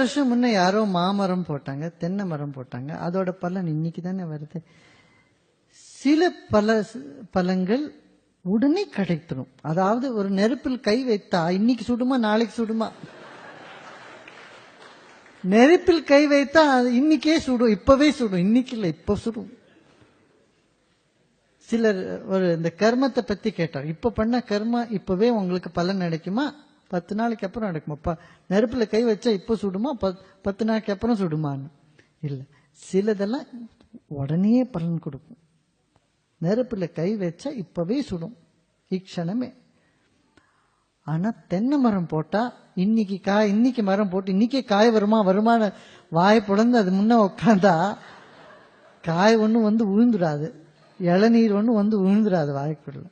வருஷம் முன்ன யாரோ மாமரம் போட்டாங்க தென்னை மரம் போட்டாங்க. அதோட பலன் இன்னைக்கு தானே வருது. சில பல பலங்கள் உடனே கிடைத்திடும் அதாவது ஒரு நெருப்பில் கை வைத்தா இன்னைக்கு சுடுமா நாளைக்கு சுடுமா? நெருப்பில் கை வைத்தா அது இன்னைக்கே சுடும் இப்பவே சுடும். இன்னைக்கு இல்லை இப்ப சுடும். சிலர் ஒரு இந்த கர்மத்தை பத்தி கேட்டார். இப்ப பண்ண கர்மா இப்பவே உங்களுக்கு பலன் கிடைக்குமா? பத்து நாளைக்கு அப்புறம் நடக்குமா? நெருப்பில் நெருப்புல கை வச்சா இப்ப சுடுமா? பத்- பத்து நாளைக்கு அப்புறம் சுடுமான்னு. இல்ல சிலதெல்லாம் உடனே பலன் கொடுக்கும். நெருப்புல கை வச்சா இப்பவே சுடும். இக்ஷணமே. ஆனா தென்னை மரம் போட்டா இன்னைக்கு காய் இன்னைக்கு மரம் போட்டு இன்னைக்கே காய் வருமா வருமான வாய் புலந்து அது முன்ன உட்காந்தா காய் ஒண்ணு வந்து விழுந்துடாது இளநீர் ஒண்ணு வந்து விழுந்துடாது வாய்க்குள்ள.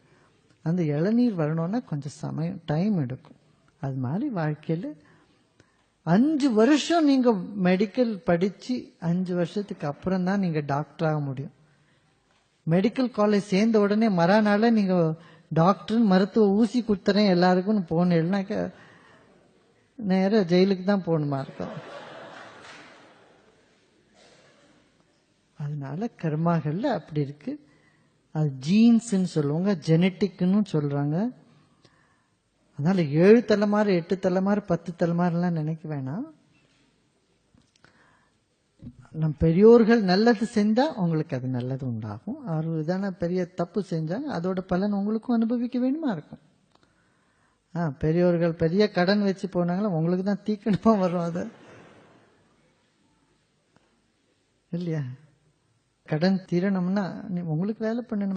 அந்த இளநீர் வரணும்னா கொஞ்சம் சமயம் டைம் எடுக்கும். அது மாதிரி வாழ்க்கையில் அஞ்சு வருஷம் நீங்கள் மெடிக்கல் படித்து அஞ்சு வருஷத்துக்கு அப்புறம் தான் நீங்கள் டாக்டர் ஆக முடியும். மெடிக்கல் காலேஜ் சேர்ந்த உடனே மறுநாள நீங்கள் டாக்டர் மருத்துவ ஊசி கொடுத்துறேன் எல்லாருக்கும் போனேன்னாக்க நேராக ஜெயிலுக்கு தான் போகணுமா இருக்கும். அதனால கர்மாகல்ல அப்படி இருக்கு. அது ஜீன்ஸ்ன்னு சொல்லுவாங்க ஜெனட்டிக்னு சொல்கிறாங்க அதனால ஏழு தலைமாறு எட்டு தலைமாறு பத்து தலைமாறுலாம் நினைக்க வேணாம். நம் பெரியோர்கள் நல்லது செஞ்சா உங்களுக்கு அது நல்லது உண்டாகும். அவர் இதான பெரிய தப்பு செஞ்சாங்க அதோட பலன் உங்களுக்கும் அனுபவிக்க வேணுமா இருக்கும். ஆ பெரியோர்கள் பெரிய கடன் வச்சு போனாங்களா உங்களுக்கு தான் தீக்கணுமா வரும் அது. இல்லையா? கடன் தீரணும்னா நீ உங்களுக்கு வேலை பண்ணணும்.